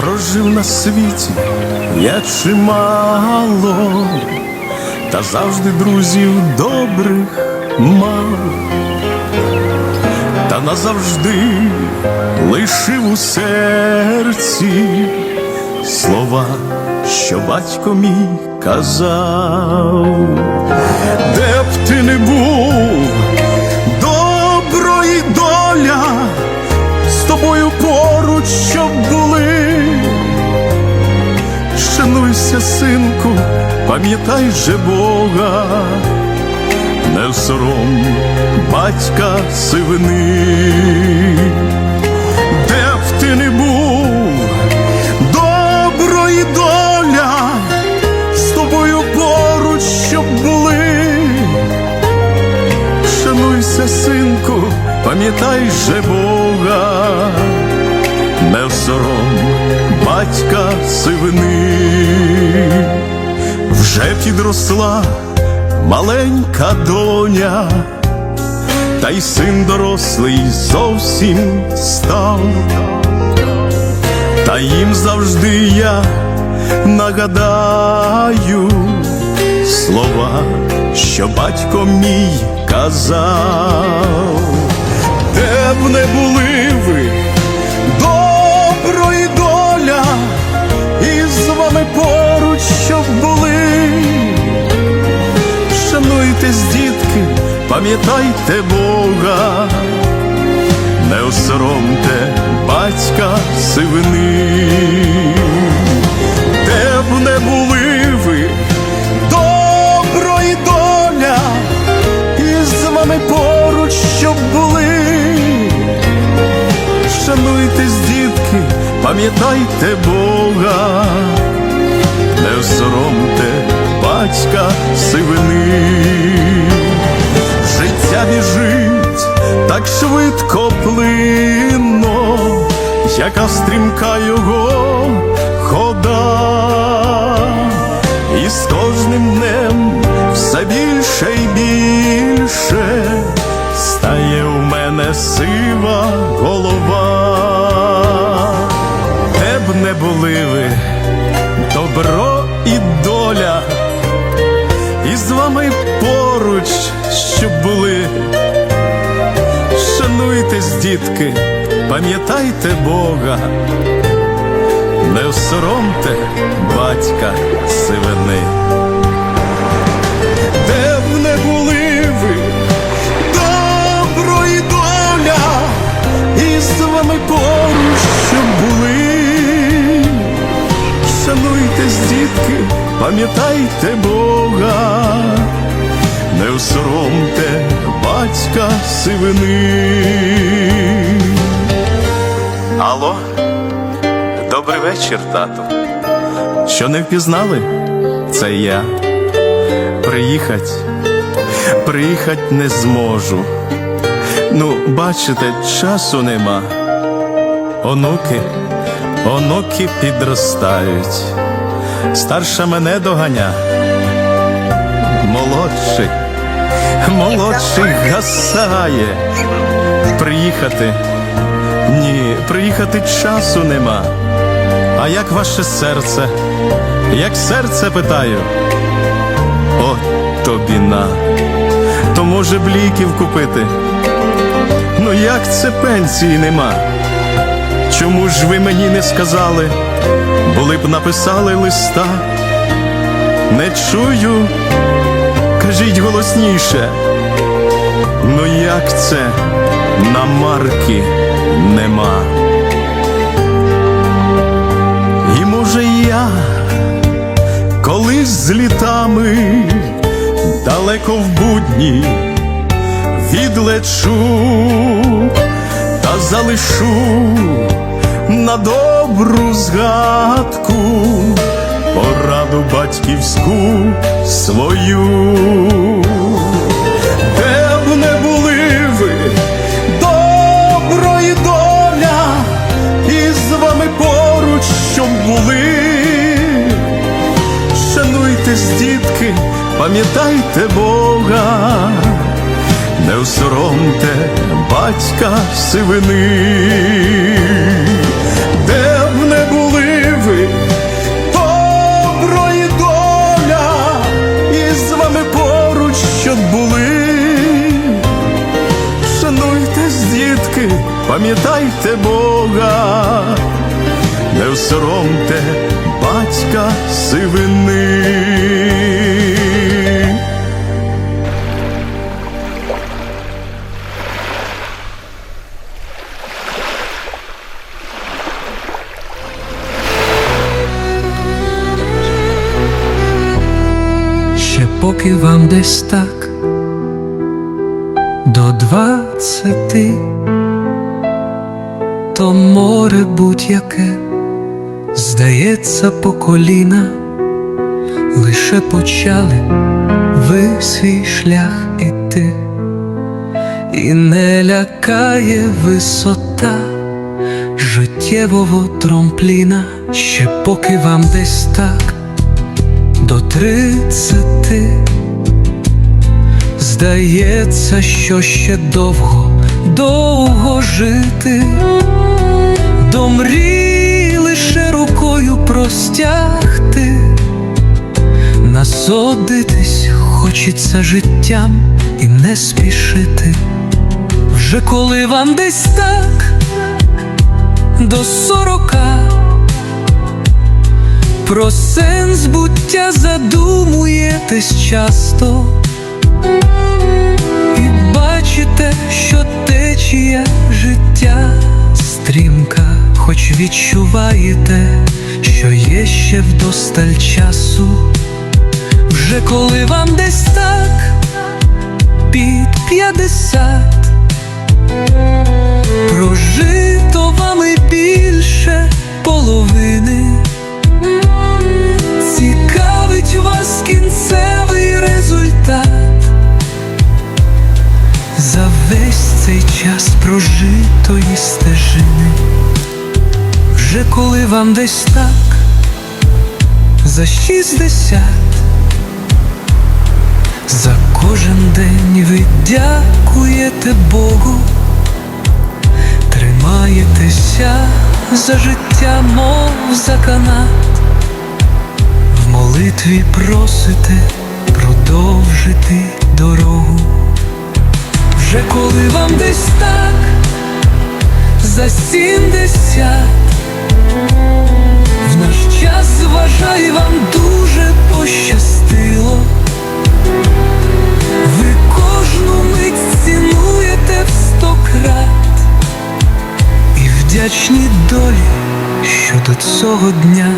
Прожив на світі я чимало, та завжди друзів добрих мав, та назавжди лишив у серці слова, що батько мій казав, де б ти не був, добро і доля з тобою поруч, щоб Шануйся, синку, пам'ятай же Бога, не сором батька сивини, де б ти не був, добро і доля з тобою поруч, щоб були. Шануйся, синку, пам'ятай же Бога, не сором батька сивини, вже підросла маленька доня, та й син дорослий зовсім став, та їм завжди я нагадаю слова, що батько мій казав, де б не були ви, добро і доля, і з вами поруч, щоб були. Шануйтесь, дітки, пам'ятайте Бога, не осоромте батька сивини, де б не були ви, добро і доля, і з вами поруч, щоб були. Шануйтесь, дітки, пам'ятайте Бога, не соромте батька сивини. Життя біжить так швидко плинно, яка стрімка його хода, і з кожним днем все більше й більше стає у мене сива голова, де б не були ви, добро і доля, вами поруч, щоб були. Шануйтесь, дітки, пам'ятайте Бога, не осоромте батька сивини. Де б не були ви, добро і доля, і з вами поруч, щоб були. Шануйтесь, дітки, пам'ятайте Бога, не осоромте батька сивини. Алло, добрий вечір, тату. Що не впізнали? Це я. Приїхать, приїхать не зможу. Ну, бачите, часу нема. Онуки, онуки підростають. Старша мене доганя. Молодший, молодший гасає. Приїхати. Ні, приїхати часу нема. А як ваше серце? Як серце питаю? О, тобі на. То може б ліків купити? Ну як це пенсії нема? Чому ж ви мені не сказали? Були б написали листа. Не чую, кажіть голосніше. Ну як це на марки нема? І може я колись з літами далеко в будні відлечу та залишу на добру згадку пораду батьківську свою, де б не були ви доброї доля, і з вами поруч, щоб були, шануйтесь, дітки, пам'ятайте Бога. Не усоромте батька сивини. Пам'ятайте Бога, не осоромте батька сивини. Ще поки вам десь так до двадцяти, то море будь-яке здається по коліна, лише почали ви свій шлях іти, і не лякає висота життєвого тромпліна, ще поки вам десь так до тридцяти Здається, що ще довго, довго жити, до мрій лише рукою простягти, насолодитись хочеться життям і не спішити. Вже коли вам десь так до сорока. Про сенс буття задумуєтесь часто бачите, що течія життя. Стрімка, хоч відчуваєте, що є ще вдосталь часу, вже коли вам десь так під п'ятдесят. Прожито вами більше половини. Прожитої стежини, вже коли вам десь так за шістдесят, за кожен день ви дякуєте Богу, тримаєтеся за життя, мов за канат. В молитві просите продовжити дорогу. Вже коли вам десь так за сімдесят в наш час вважай вам дуже пощастило. Ви кожну мить цінуєте в сто крат і вдячні долі, що до цього дня.